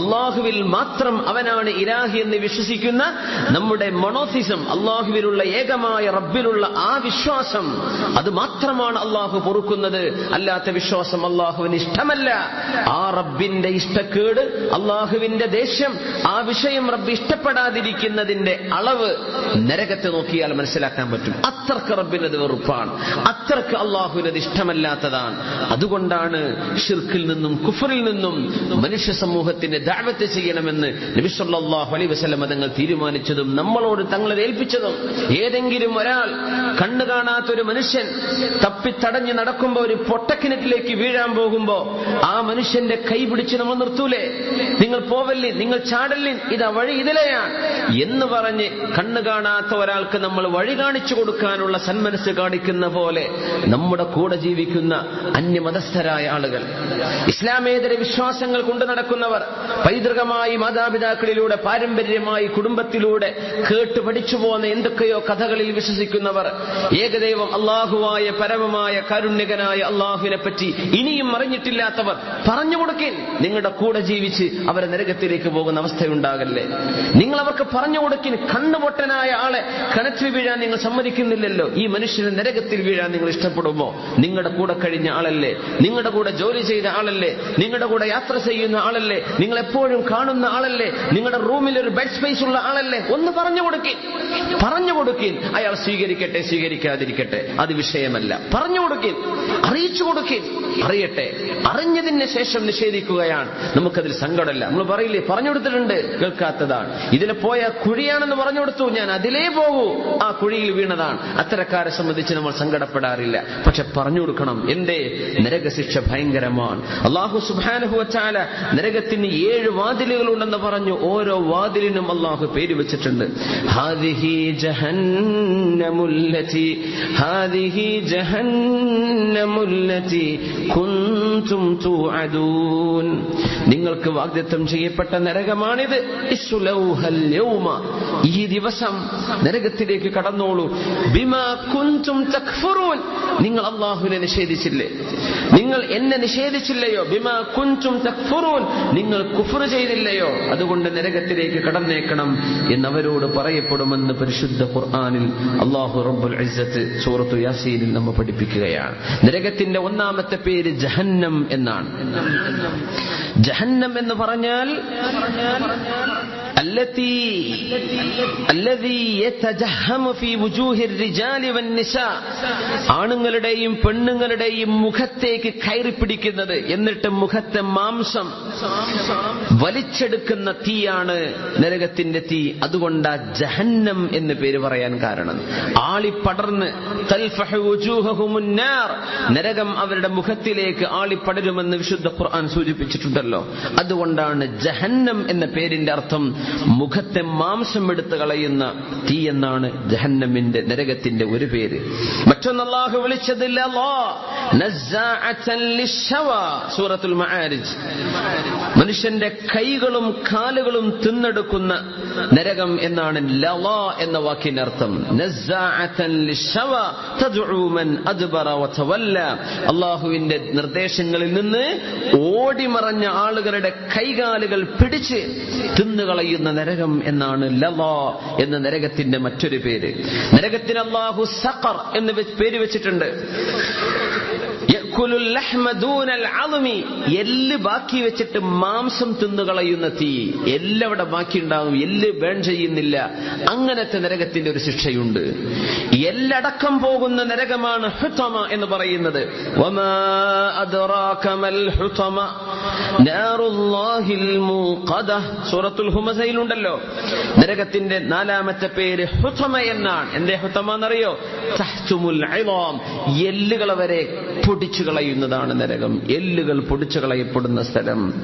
അള്ളാഹുവിൽ മാത്രം അവനാണ് ഇലാഹി എന്ന് വിശ്വസിക്കുന്ന നമ്മുടെ മൊണോസിസം അള്ളാഹുവിലുള്ള ഏകമായ റബ്ബിലുള്ള ആ വിശ്വാസം അത് മാത്രമാണ് അള്ളാഹു പൊറുക്കുന്നത്. അല്ലാത്ത വിശ്വാസം അള്ളാഹുവിന് ഇഷ്ടമല്ല. ആ റബ്ബിന്റെ ഇഷ്ടക്കേട് അള്ളാഹുവിന്റെ ദേഷ്യം ആ വിഷയം റബ്ബ് ഇഷ്ടപ്പെടാതിരിക്കുന്നതിന്റെ അളവ് നരകത്തെ നോക്കിയാൽ മനസ്സിലാക്കാൻ പറ്റും. അത്രയ്ക്ക് റബ്ബിനത് വെറുപ്പാണ്. അത്രയ്ക്ക് അള്ളാഹുവിനത് ഇഷ്ടമല്ലാത്തതാണ്. അതുകൊണ്ടാണ് ഷിർക്കിൽ നിന്നും കുഫറിൽ നിന്നും മനുഷ്യ സമൂഹത്തിന് ദാവത്ത് ചെയ്യണമെന്ന് നബിസ്വല്ലാഹു അലൈ വസ്ലം തങ്ങൾ തീരുമാനിച്ചതും നമ്മളോട് തങ്ങളെ ഏൽപ്പിച്ചതും. ഏതെങ്കിലും ഒരാൾ കണ്ണു കാണാത്തൊരു മനുഷ്യൻ തപ്പിത്തടഞ്ഞ് നടക്കുമ്പോ ഒരു പൊട്ടക്കിണറ്റിലേക്ക് വീഴാൻ പോകുമ്പോ ആ മനുഷ്യന്റെ കൈ പിടിച്ച് നമ്മൾ നിർത്തൂലേ? നിങ്ങൾ പോവല്ലേ? നിങ്ങൾ ചാടല്ലേ? ഇതാ വഴി ഇതിലെയാണ്. എന്ന് പറഞ്ഞ് കണ്ണു കാണാത്ത ഒരാൾക്ക് നമ്മൾ വഴി കാണിച്ചു കൊടുക്കാനുള്ള സന്മനസ് കാണിക്കുന്ന പോലെ നമ്മുടെ കൂടെ ജീവിക്കുന്ന അന്യമതസ്ഥരായ ആളുകൾ ഇസ്ലാമേതര വിശ്വാസങ്ങൾ കൊണ്ടു നടക്കുന്നവർ പൈതൃകമായി മാതാപിതാക്കളിലൂടെ പാരമ്പര്യമായി കുടുംബത്തിലൂടെ കേട്ട് പഠിച്ചു പോകുന്ന എന്തൊക്കെയോ കഥകളിൽ വിശ്വസിക്കുന്നവർ ഏകദൈവം അള്ളാഹുവായ പരമമായ കാരുണ്യകനായ അള്ളാഹുവിനെ പറ്റി ഇനിയും അറിഞ്ഞിട്ടില്ലാത്തവർ പറഞ്ഞു കൊടുക്കേൻ. നിങ്ങളുടെ കൂടെ ജീവിച്ച് അവരെ നരകത്തിലേക്ക് പോകുന്ന അവസ്ഥയുണ്ടാകല്ലേ? നിങ്ങൾ അവർക്ക് പറഞ്ഞു കൊടുക്കിൻ കണ്ണുപൊട്ടനായ ആളെ കിണറ്റിൽ വീഴാൻ നിങ്ങൾ സമ്മതിക്കുന്നില്ലല്ലോ. ഈ മനുഷ്യന് നരകത്തിൽ വീഴാൻ നിങ്ങൾ ഇഷ്ടപ്പെടുമോ? നിങ്ങളുടെ കൂടെ കഴിഞ്ഞ ആളല്ലേ? നിങ്ങളുടെ കൂടെ ജോലി ചെയ്ത ആളല്ലേ? നിങ്ങളുടെ കൂടെ യാത്ര ചെയ്യുന്ന ആളല്ലേ? നിങ്ങൾ എപ്പോഴും കാണുന്ന ആളല്ലേ? നിങ്ങളുടെ റൂമിൽ ഒരു ബെഡ് സ്പേസ് ഉള്ള ആളല്ലേ? ഒന്ന് പറഞ്ഞു കൊടുക്കിൻ. പറഞ്ഞു കൊടുക്കേൻ. അയാൾ സ്വീകരിക്കട്ടെ സ്വീകരിക്കാതിരിക്കട്ടെ. അത് വിഷയമല്ല. പറഞ്ഞു കൊടുക്കുകയും അറിയിച്ചു കൊടുക്കുകയും അറിയട്ടെ അറിഞ്ഞതിന് ശേഷം നിഷേധിക്കുകയാണ്. നമുക്കതിൽ സങ്കടമല്ല. നമ്മൾ പറയില്ലേ പറഞ്ഞു കൊടുത്തിട്ടുണ്ട് കേൾക്കാത്തതാണ്. ഇതിലെ പോയ കുഴിയാണെന്ന് പറഞ്ഞു കൊടുത്തു ഞാൻ അതിലേ പോകൂ. ആ കുഴിയിൽ വീണതാണ്. അത്തരക്കാരെ സംബന്ധിച്ച് നമ്മൾ സങ്കടപ്പെടാറില്ല. പക്ഷെ പറഞ്ഞു കൊടുക്കണം എന്റെ നരകശിക്ഷ ഭയങ്കരമാണ്. അള്ളാഹു സുബാനഹു വച്ചാല നരകത്തിന് ഏഴ് വാതിലുകൾ ഉണ്ടെന്ന് പറഞ്ഞു ഓരോ വാതിലിനും അള്ളാഹു പേര് വെച്ചിട്ടുണ്ട്. ഹാദിഹി ജഹന്നമുല്ലതി ഹാദിഹി جهنم التي كنتم توعدون നിങ്ങൾക്ക് വാഗ്ദത്വം ചെയ്യപ്പെട്ട നരകമാണിത്. ഈ ദിവസം നരകത്തിലേക്ക് കടന്നോളൂ. ബിമാ കുഞ്ചും തക്ഫുറൂൻ. നിങ്ങൾ അള്ളാഹുവിനെ നിഷേധിച്ചില്ലേ? നിങ്ങൾ എന്നെ നിഷേധിച്ചില്ലയോ? ബിമാ കുഞ്ചും തക്ഫുറൂൻ. നിങ്ങൾ കുഫർ ചെയ്തില്ലയോ? അതുകൊണ്ട് നരകത്തിലേക്ക് കടന്നേക്കണം എന്നവരോട് പറയപ്പെടുമെന്ന് പരിശുദ്ധ ഖുർആാനിൽ അള്ളാഹു റബ്ബുൽ ഇസ്സത്ത് സൂറത്തു യാസീനിൽ നമ്മൾ പഠിപ്പിക്കുകയാണ്. നരകത്തിന്റെ ഒന്നാമത്തെ പേര് ജഹന്നം എന്നാണ്. ജഹന്നം എന്ന് പറഞ്ഞാൽ التي الذي يتجهم في وجوه الرجال والنساء ആണുങ്ങളുടെയും പെണ്ണുങ്ങളുടെയും മുഖത്തേക്ക് കയറി പിടിക്കുന്നത് എന്നിട്ട് മുഖത്തെ മാംസം വലിച്ചെടുക്കുന്ന തീയാണ് നരകത്തിന്റെ തീ അതുകൊണ്ട് ജഹന്നം എന്ന് പേര് പറയാൻ കാരണം ആളിപ്പടർന്ന് തൽഫഹു വുജൂഹഹുമുൻ നാർ. നരകം അവരുടെ മുഖത്തിലേക്ക് ആളിപ്പടരുമെന്ന് വിശുദ്ധ ഖുർആൻ സൂചിപ്പിച്ചിട്ടുണ്ടല്ലോ അതുകൊണ്ടാണ് ജഹന്നം എന്ന പേരിന്റെ അർത്ഥം മുഖത്തെ മാംസം എടുത്തു കളയുന്ന തീ എന്നാണ് ജഹന്നമിന്റെ നരകത്തിന്റെ ഒരു പേര്. മറ്റൊന്ന് വിളിച്ചതില്ല സൂറത്തുൽ മനുഷ്യന്റെ കൈകളും കാലുകളും തിന്നെടുക്കുന്ന നരകം എന്നാണ് ലവ എന്ന വാക്കിന്റെ അർത്ഥം. അള്ളാഹുവിന്റെ നിർദ്ദേശങ്ങളിൽ നിന്ന് ഓടിമറഞ്ഞ ആളുകളുടെ കൈകാലുകൾ പിടിച്ച് തിന്നുകളയുന്ന നരകം എന്നാണ് ലലാ എന്ന നരകത്തിന്റെ മറ്റൊരു പേര്. നരകത്തിന് അള്ളാഹു സഖർ എന്ന് പേര് വെച്ചിട്ടുണ്ട്. എല്ല് ബാക്കി വെച്ചിട്ട് മാംസം തിന്നുകളയുന്ന തീ. എല്ലവിടെ ബാക്കി ഉണ്ടാവും എല്ല് ബേൺ ചെയ്യുന്നില്ല. അങ്ങനത്തെ നരകത്തിന്റെ ഒരു ശിക്ഷയുണ്ട്. എല്ലടക്കം പോകുന്ന നരകമാണ് ഹുതമ എന്ന് പറയുന്നത്. സൂറത്തുൽ ഹുമസയിലുണ്ടല്ലോ. നരകത്തിന്റെ നാലാമത്തെ പേര് ഹുതമ എന്നാണ്. എന്തേ ഹുത്തമ എന്നറിയോ? എല്ലുകളെ വരെ പൊടിച്ചു കളയുന്നതാണ് നരകം. എല്ലുകൾ പൊടിച്ചു കളയപ്പെടുന്ന സ്ഥലം.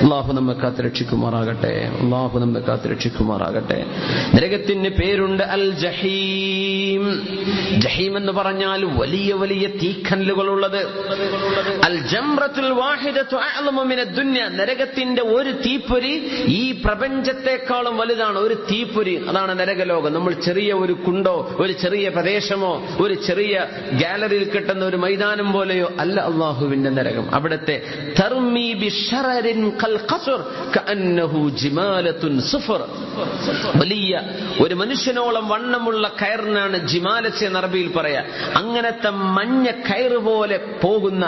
അള്ളാഹു നമ്മെ കാത്ത് രക്ഷിക്കുമാറാകട്ടെ അള്ളാഹു നമ്മെ കാത്ത് രക്ഷിക്കുമാറാകട്ടെ നരകത്തിന് പേരുണ്ട് അൽ ജഹീം. ജഹീം എന്ന് പറഞ്ഞാൽ വലിയ വലിയ തീക്കനലുകളുള്ളത് അൽ ജംറത്തുൽ നരകത്തിന്റെ ഒരു തീപ്പൊരി ഈ പ്രപഞ്ചത്തെക്കാളും വലുതാണ്. ഒരു തീപ്പൊരി. അതാണ് നരകലോകം. നമ്മൾ ചെറിയ ഒരു കുണ്ടോ ഒരു ചെറിയ പ്രദേശമോ ഒരു ചെറിയ ഗാലറിയിൽ കിട്ടുന്ന ഒരു മൈതാനം പോലെയോ അല്ല അള്ളാഹുവിന്റെ നരകം. അവിടുത്തെ വലിയ ഒരു മനുഷ്യനോളം വണ്ണമുള്ള കയറിനാണ് ജിമാലസ് എന്ന അറബിയിൽ പറയാ. അങ്ങനത്തെ മഞ്ഞ കയറ് പോലെ പോകുന്ന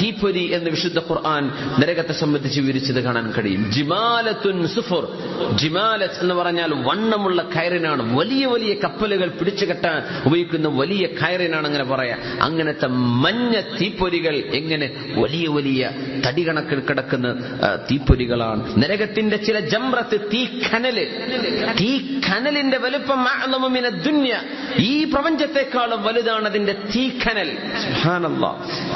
തീപ്പൊരി എന്ന് വിശുദ്ധ ഖുർആൻ നരകത്തെ സംബന്ധിച്ച് വിവരിച്ചത് കാണാൻ കഴിയും. ജിമാലത്തുൻ സുഫുർ. ജിമാലസ് എന്ന് പറഞ്ഞാൽ വണ്ണമുള്ള കയറിനാണ്. വലിയ വലിയ കപ്പലുകൾ പിടിച്ചു കെട്ടാൻ ഉപയോഗിക്കുന്ന വലിയ കയറിനാണ് അങ്ങനെ പറയാ. അങ്ങനത്തെ മഞ്ഞ തീപ്പൊരികൾ എങ്ങനെ വലിയ വലിയ തടികണക്കിൽ കിടക്കുന്ന തീപ്പൊരികളാണ്. നരകത്തിന്റെ ചില ജമ്രത്ത് തീ ഖനലിന്റെ വലുപ്പം ദുന്യ. ഈ പ്രപഞ്ചത്തെക്കാളും വലുതാണ് അതിന്റെ തീക്കനൽ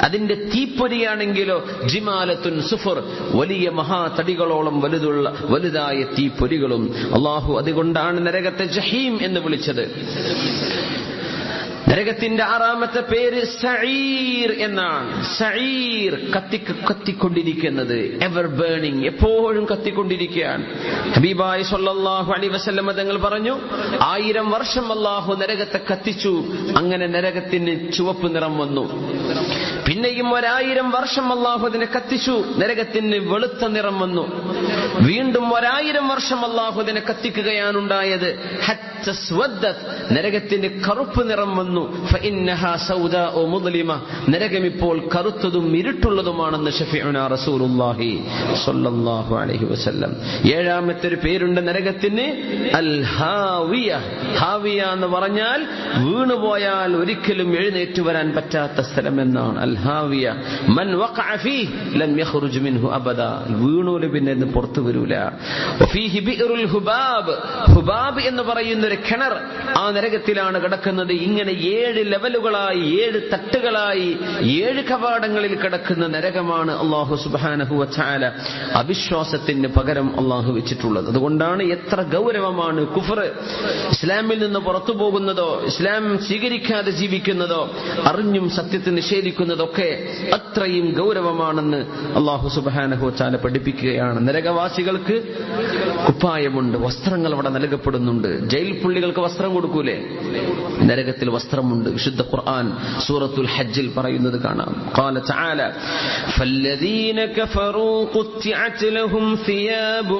അതിന്റെ തീപ്പൊരിയാണെങ്കിലോ ജിമാലത്തുൻ സുഫർ. വലിയ മഹാതടികളോളം വലുതുള്ള വലുതായ തീപ്പൊരികളും. അള്ളാഹു അതുകൊണ്ടാണ് നരകത്തെ ജഹീം എന്ന് വിളിച്ചത്. നരകത്തിന്റെ ആറാമത്തെ പേര് സഈർ എന്നാണ്. സഈർ കത്തി കത്തിക്കൊണ്ടിരിക്കുന്നത്. എവർ ബേണിംഗ് എപ്പോഴും കത്തിക്കൊണ്ടിരിക്കുകയാണ്. ഹബീബായി സൊല്ലാഹു അലി വസല്ലം തങ്ങൾ പറഞ്ഞു ആയിരം വർഷം അള്ളാഹു നരകത്തെ കത്തിച്ചു. അങ്ങനെ നരകത്തിന് ചുവപ്പ് നിറം വന്നു. പിന്നെയും ഒരായിരം വർഷം അള്ളാഹു അതിനെ കത്തിച്ചു. നരകത്തിന് വെളുത്ത നിറം വന്നു. വീണ്ടും ഒരായിരം വർഷം അള്ളാഹു അതിനെ കത്തിക്കുകയാണുണ്ടായത്. നരകത്തിന് കറുപ്പ് നിറം വന്നു. മുദ്ലിമ. നരകം ഇപ്പോൾ കറുത്തതും ഇരുട്ടുള്ളതുമാണെന്ന് റസൂലുള്ളാഹി സ്വല്ലല്ലാഹു അലൈഹി വസല്ലം. ഏഴാമത്തെ ഒരു പേരുണ്ട് നരകത്തിന്. അൽ ഹാവിയ ഹാവിയ എന്ന് പറഞ്ഞാൽ വീണുപോയാൽ ഒരിക്കലും എഴുന്നേറ്റ് വരാൻ പറ്റാത്ത സ്ഥലം എന്നാണ്. അൽ ഹാവിയ. മൻ ലം യഖ്റുജ് മിൻഹു അബദ. വീണൂല പിന്നെ പുറത്തു വരൂല. ഫീഹി ബിറുൽ ഹുബാബ്. ഹുബാബ് എന്ന് പറയുന്ന ഒരു കിണർ ആ നരകത്തിലാണ് കിടക്കുന്നത്. ഇങ്ങനെ ഏഴ് ലെവലുകളായി ഏഴ് തട്ടുകളായി ഏഴ് കവാടങ്ങളിൽ കിടക്കുന്ന നരകമാണ് അള്ളാഹു സുബ്ഹാനഹു വതആല അവിശ്വാസത്തിന് പകരം അള്ളാഹു വെച്ചിട്ടുള്ളത്. അതുകൊണ്ടാണ് എത്ര ഗൗരവമാണ് കുഫർ ഇസ്ലാമിൽ നിന്ന് പുറത്തു പോകുന്നതോ ഇസ്ലാം സ്വീകരിക്കാതെ ജീവിക്കുന്നതോ അറിഞ്ഞും സത്യത്തെ നിഷേധിക്കുന്നതൊക്കെ അത്രയും ഗൗരവമാണെന്ന് അള്ളാഹു സുബ്ഹാനഹു വതആല പഠിപ്പിക്കുകയാണ് നരകവാസികൾക്ക് കുപ്പായമുണ്ട് വസ്ത്രങ്ങൾ അവിടെ നൽകപ്പെടുന്നുണ്ട് ജയിൽ പുള്ളികൾക്ക് വസ്ത്രം കൊടുക്കൂലേ നരകത്തിൽ വസ്ത്രമുണ്ട് വിശുദ്ധ ഖുർആൻ സൂറത്തുൽ ഹജ്ജിൽ പറയുന്നത് കാണാം قال تعالى فالذين كفروا قطعت لهم ثياب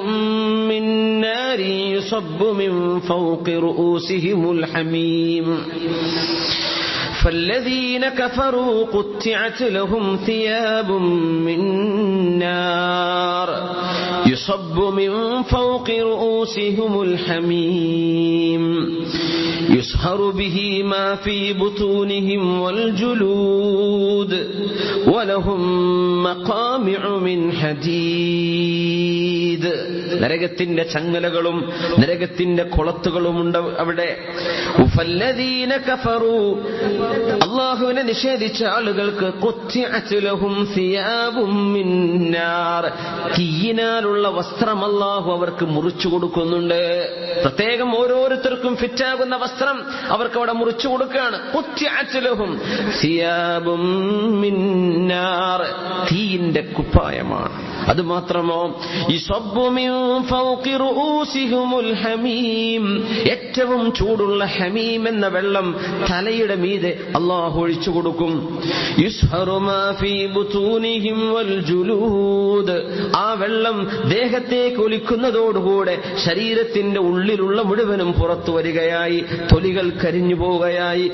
من نار يصب من فوق رؤوسهم الحميم فالذين كفروا قطعت لهم ثياب من نار يصب من فوق رؤوسهم الحميم يسهر به ما في بطونهم والجلود ولهم مقامع من حديد നരകത്തിന്റെ ചങ്ങലകളും നരകത്തിന്റെ കുളത്തുകളുമുണ്ട് അവിടെ ഫല്ലദീന കഫറു അള്ളാഹുവിനെ നിഷേധിച്ച ആളുകൾക്ക് ഖുത്തിഅത് ലഹും സിയാബും മിൻ തീയിനാലുള്ള വസ്ത്രം അള്ളാഹു അവർക്ക് മുറിച്ചു കൊടുക്കുന്നുണ്ട്. പ്രത്യേകം ഓരോരുത്തർക്കും ഫിറ്റാകുന്ന വസ്ത്രം അവർക്ക് അവിടെ മുറിച്ചു കൊടുക്കുകയാണ്. സിയാബും മിന്നാർ. നാർ തീയിന്റെ കുപ്പായമാണ് അത് മാത്രമോ ഹമീം. ഏറ്റവും ചൂടുള്ള ഹമീം എന്ന വെള്ളം തലയുടെ മീതെ അള്ളാഹു ഒഴിച്ചു കൊടുക്കും. യുസ്ഹറു മാഫി ബുതൂനിഹിം വൽ ജുലൂദ്. ആ വെള്ളം ദേഹത്തേക്ക് ഒലിക്കുന്നതോടുകൂടെ ശരീരത്തിന്റെ ഉള്ളിലുള്ള മുഴുവനും പുറത്തു വരികയായി തൊലികൾ കരിഞ്ഞു പോവുകയായി.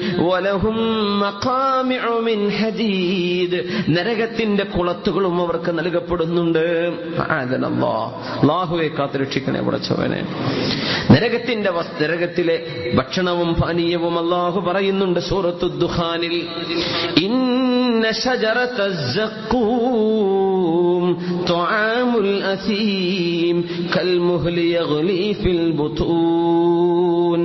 നരകത്തിന്റെ കുളത്തുകളും അവർക്ക് നൽകപ്പെടുന്നുണ്ട്. ലാഹുവെ കാത്തുരക്ഷിക്കണേ പടച്ചവനെ. നരകത്തിന്റെ നരകത്തിലെ ഭക്ഷണവും പാനീയവും അള്ളാഹു പറയുന്നുണ്ട് സൂറത്തു ദുഹാനിൽ ഇന്ന طعام الأثيم كالمهل يغلي في البطون.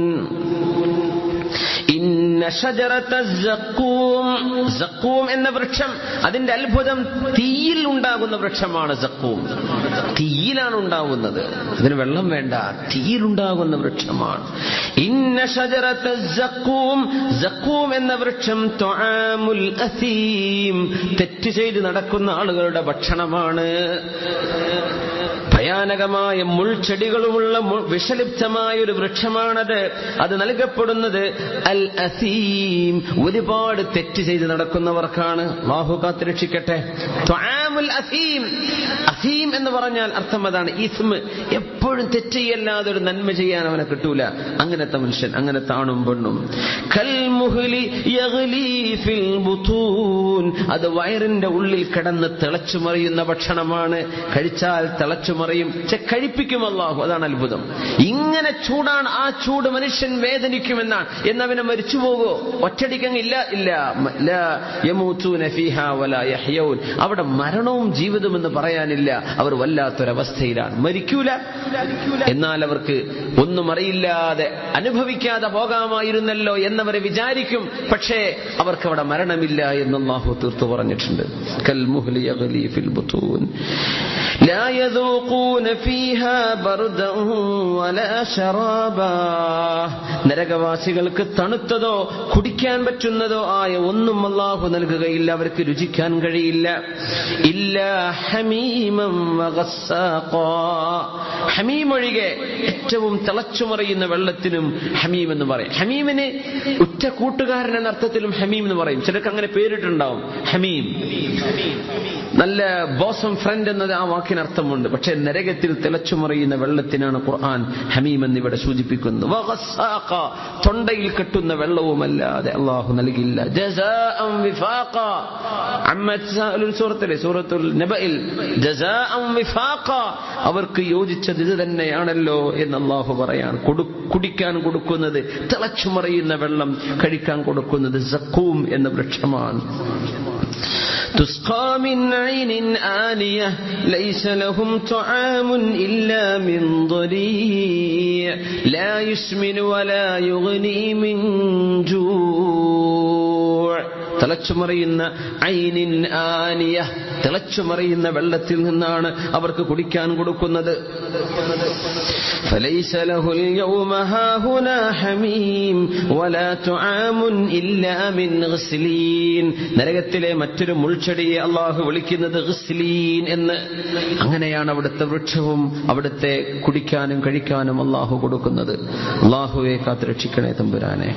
സക്കൂം എന്ന വൃക്ഷം അതിന്റെ അത്ഭുതം തീയിൽ ഉണ്ടാകുന്ന വൃക്ഷമാണ് സക്കൂം തീയിലാണ് ഉണ്ടാവുന്നത്. അതിന് വെള്ളം വേണ്ട തീയിലുണ്ടാകുന്ന വൃക്ഷമാണ്. ഇന്ന ഷജറത്ത് സക്കൂം സക്കൂം എന്ന വൃക്ഷം തെറ്റ് ചെയ്ത് നടക്കുന്ന ആളുകളുടെ ഭക്ഷണമാണ്. ഭയാനകമായ മുൾച്ചെടികളുമുള്ള വിഷലിപ്തമായ ഒരു വൃക്ഷമാണത്. അത് നൽകപ്പെടുന്നത് അൽ അസീം. ഒരുപാട് തെറ്റ് ചെയ്ത് നടക്കുന്നവർക്കാണ്. ബാഹു കാത്തുരക്ഷിക്കട്ടെ അസീം. അസീം എന്ന് പറഞ്ഞാൽ അർത്ഥം അതാണ്. ഇസ്മ്. എപ്പോഴും തെറ്റ് ചെയ്യല്ലാതെ ഒരു നന്മ ചെയ്യാൻ അവനെ കിട്ടൂല. അങ്ങനത്തെ മനുഷ്യൻ അങ്ങനെ താണും പെണ്ണും. അത് വയറിന്റെ ഉള്ളിൽ കിടന്ന് തിളച്ചു മറിയുന്ന ഭക്ഷണമാണ്. കഴിച്ചാൽ തിളച്ചു പക്ഷെ കഴിപ്പിക്കും അള്ളാഹു അതാണ് അത്ഭുതം. ഇങ്ങനെ ചൂടാണ് ആ ചൂട് മനുഷ്യൻ വേദനിക്കുമെന്നാണ്. എന്നവനെ മരിച്ചു പോകോ ഒറ്റടിക്കങ്ങ് ഇല്ല. ഇല്ല അവിടെ മരണവും ജീവിതം എന്ന് പറയാനില്ല. അവർ വല്ലാത്തൊരവസ്ഥയിലാണ്. മരിക്കൂല. എന്നാൽ അവർക്ക് ഒന്നും അറിയില്ലാതെ അനുഭവിക്കാതെ പോകാമായിരുന്നല്ലോ എന്നവരെ വിചാരിക്കും. പക്ഷേ അവർക്ക് അവിടെ മരണമില്ല എന്ന് അല്ലാഹു തീർത്തു പറഞ്ഞിട്ടുണ്ട്. കൽ മുഹ്ലി യഗ്ലി ഫിൽ ബുതൂൻ لا يذوقون فيها بردا ولا شرابا നരകവാസികൾക്ക് തണുത്തതോ കുടിക്കാൻ പറ്റുന്നതോ ആയ ഒന്നും അല്ലാഹു നൽകുകയില്ല അവർക്ക് രുചിക്കാൻ കഴിയില്ല ഇല്ല ഹമീമം വഗസ്സാഖാ. ഹമീം ഒഴികെ ഏറ്റവും തിളച്ചുമറിയുന്ന വെള്ളത്തിനും ഹമീം എന്ന് പറയും ഹമീമിന് ഉറ്റ കൂട്ടുകാരൻ എന്ന അർത്ഥത്തിലും ഹമീം എന്ന് പറയും ചിലർക്ക് അങ്ങനെ പേരിട്ടുണ്ടാവും ഹമീം നല്ല ബോസം ഫ്രണ്ട് എന്നത് ആ വാക്കിന് അർത്ഥമുണ്ട് പക്ഷെ നരകത്തിൽ തിളച്ചുമറിയുന്ന വെള്ളത്തിനാണ് ഖുർആൻ ഹമീം എന്നിവിടെ സൂചിപ്പിക്കുന്നത്. തൊണ്ടയിൽ കെട്ടുന്ന വെള്ളവുമല്ലാതെ അള്ളാഹു നൽകില്ല. സൂറത്തിലെ സൂറത്തുൽ. അവർക്ക് യോജിച്ചത് ഇത് തന്നെയാണല്ലോ എന്ന് അള്ളാഹു പറയാൻ കുടിക്കാൻ കൊടുക്കുന്നത് തിളച്ചുമറിയുന്ന വെള്ളം കഴിക്കാൻ കൊടുക്കുന്നത് സക്കൂം എന്ന വൃക്ഷമാണ്. تسقى من عين آنية ليس لهم طعام إلا من ضريع. لا يسمن ولا يغني من جوع. തിളച്ചുമറിയുന്ന ഐനിൻ ആനിയ തിളച്ചുമറിയുന്ന വെള്ളത്തിൽ നിന്നാണ് അവർക്ക് കുടിക്കാൻ കൊടുക്കുന്നത് فليس له اليوم هاهنا حميم ولا طعام إلا من غسلين നരകത്തിലെ മറ്റൊരു മുൾച്ചെടിയെ അള്ളാഹു വിളിക്കുന്നത് ഗസ്ലീൻ എന്ന് അങ്ങനെയാണ് അവിടുത്തെ വൃക്ഷവും അവിടുത്തെ കുടിക്കാനും കഴിക്കാനും അള്ളാഹു കൊടുക്കുന്നത് അള്ളാഹുവെ കാത്തുരക്ഷിക്കണേ തമ്പുരാനെ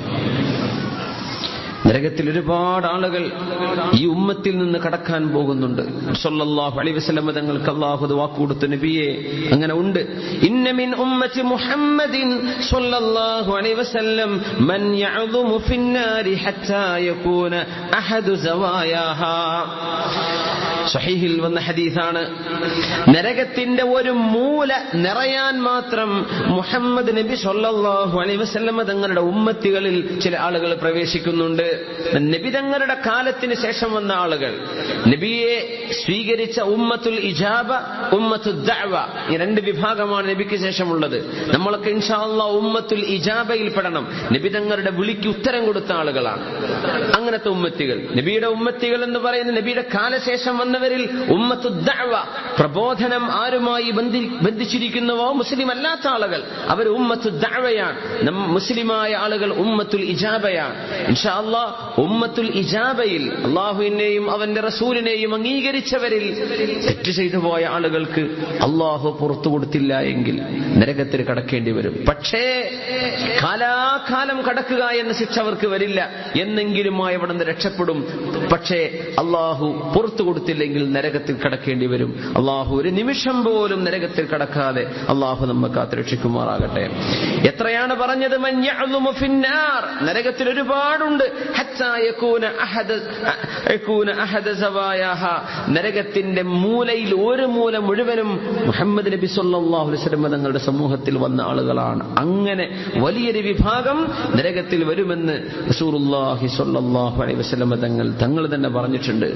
നരകത്തിൽ ഒരുപാട് ആളുകൾ ഈ ഉമ്മത്തിൽ നിന്ന് കടക്കാൻ പോകുന്നുണ്ട്. സല്ലല്ലാഹു അലൈഹി വസല്ലം തങ്ങൾക്ക് അല്ലാഹു ഇത് വാക്കുകൊടുത്തു നബിയെ അങ്ങനെ ഉണ്ട്. ഇന്ന മിൻ ഉമ്മത്തി മുഹമ്മദിൻ സല്ലല്ലാഹു അലൈഹി വസല്ലം മൻ യഅദുമു ഫിന്നാരി ഹത്താ യകൂന അഹദു സവായാഹാ. സഹീഹിൽ വന്ന ഹദീസാണ്. നരകത്തിന്റെ ഒരു മൂല നിറയാൻ മാത്രം മുഹമ്മദ് നബി സൊല്ലാഹു അലൈ വസ്ലമ തങ്ങളുടെ ഉമ്മത്തികളിൽ ചില ആളുകൾ പ്രവേശിക്കുന്നുണ്ട്. നബി തങ്ങളുടെ കാലത്തിന് ശേഷം വന്ന ആളുകൾ. നബിയെ സ്വീകരിച്ച ഉമ്മത്തുൽ ഇജാബ ഉമ്മത്തു ദഅവ ഈ രണ്ട് വിഭാഗമാണ് നബിക്ക് ശേഷമുള്ളത്. നമ്മളൊക്കെ ഇൻഷാ അല്ലാഹ് ഉമ്മത്തുൽ ഇജാബയിൽ പെടണം. നബി തങ്ങളുടെ വിളിക്ക് ഉത്തരം കൊടുത്ത ആളുകളാണ്. അങ്ങനത്തെ ഉമ്മത്തികൾ. നബിയുടെ ഉമ്മത്തികൾ എന്ന് പറയുന്ന നബിയുടെ കാലശേഷം വന്നവരിൽ ഉമ്മത്തു ദഅവ പ്രബോധനം ആരുമായി ബന്ധി ബന്ധിച്ചിരിക്കുന്നുവോ? മുസ്ലിം അല്ലാത്ത ആളുകൾ. അവർ ഉമ്മത്തു ദഅവയാണ്. മുസ്ലിമായ ആളുകൾ ഉമ്മത്തുൽ ഇജാബയാണ്. ഇൻഷാ അല്ലാഹ് ഉമ്മത്തുൽ ഇജാബയിൽ അള്ളാഹുവിനെയും അവന്റെ റസൂലിനെയും അംഗീകരിച്ചവരിൽ തെറ്റ് ചെയ്തു പോയ ആളുകൾക്ക് അള്ളാഹു പുറത്തു കൊടുത്തില്ല എങ്കിൽ നരകത്തിൽ കടക്കേണ്ടി വരും. പക്ഷേ കാലാകാലം കടക്കുക എന്ന ശിക്ഷ അവർക്ക് വരില്ല. എന്നെങ്കിലുമായി അവിടെ നിന്ന് രക്ഷപ്പെടും. പക്ഷേ അള്ളാഹു പുറത്തു കൊടുത്തില്ലെങ്കിൽ നരകത്തിൽ കടക്കേണ്ടി വരും. അള്ളാഹു ഒരു നിമിഷം പോലും നരകത്തിൽ കടക്കാതെ അള്ളാഹു നമ്മെ കാത്തുരക്ഷിക്കുമാറാകട്ടെ എത്രയാണ് പറഞ്ഞത്? നരകത്തിൽ ഒരുപാടുണ്ട്. നരകത്തിന്റെ മൂലയിൽ ഒരു മൂല മുഴുവനും മുഹമ്മദ് നബി സല്ലാഹു വസല്ലം തങ്ങളുടെ സമൂഹത്തിൽ വന്ന ആളുകളാണ്. അങ്ങനെ വലിയൊരു വിഭാഗം നരകത്തിൽ വരുമെന്ന് സ്വല്ലല്ലാഹു അലൈഹി വസല്ലം തങ്ങൾ തങ്ങൾ തന്നെ പറഞ്ഞിട്ടുണ്ട്.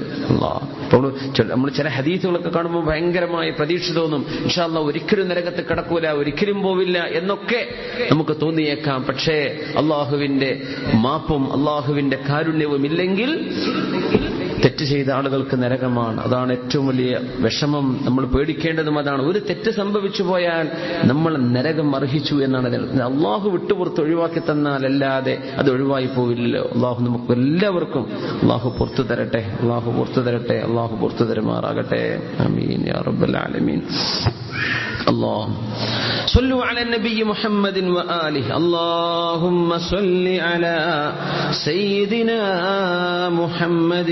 നമ്മൾ ചില ഹദീസുകളൊക്കെ കാണുമ്പോൾ ഭയങ്കരമായ പ്രതീക്ഷ തോന്നും. ഇൻഷാല്ല ഒരിക്കലും നരകത്ത് കിടക്കൂല ഒരിക്കലും പോവില്ല എന്നൊക്കെ നമുക്ക് തോന്നിയേക്കാം. പക്ഷേ അള്ളാഹുവിന്റെ മാപ്പും അള്ളാഹുവിന്റെ കാരുണ്യവും ഇല്ലെങ്കിൽ തെറ്റ് ചെയ്ത ആളുകൾക്ക് നരകമാണ് അതാണ് ഏറ്റവും വലിയ വിഷമം നമ്മൾ പേടിക്കേണ്ടതും അതാണ് ഒരു തെറ്റ് സംഭവിച്ചു പോയാൽ നമ്മൾ നരകം അർഹിച്ചു എന്നാണ് ഇതിൽ. അള്ളാഹു വിട്ടുപുറത്ത് ഒഴിവാക്കി തന്നാൽ അല്ലാതെ അത് ഒഴിവായി പോവില്ലല്ലോ അള്ളാഹു നമുക്ക് എല്ലാവർക്കും അള്ളാഹു പുറത്തു തരട്ടെ അള്ളാഹു പുറത്തു തരട്ടെ അള്ളാഹു പുറത്തു തരുമാറാകട്ടെ അമീൻ യാ റബ്ബൽ ആലമീൻ الله صلوا على النبي محمد وآله اللهم صل على سيدنا محمد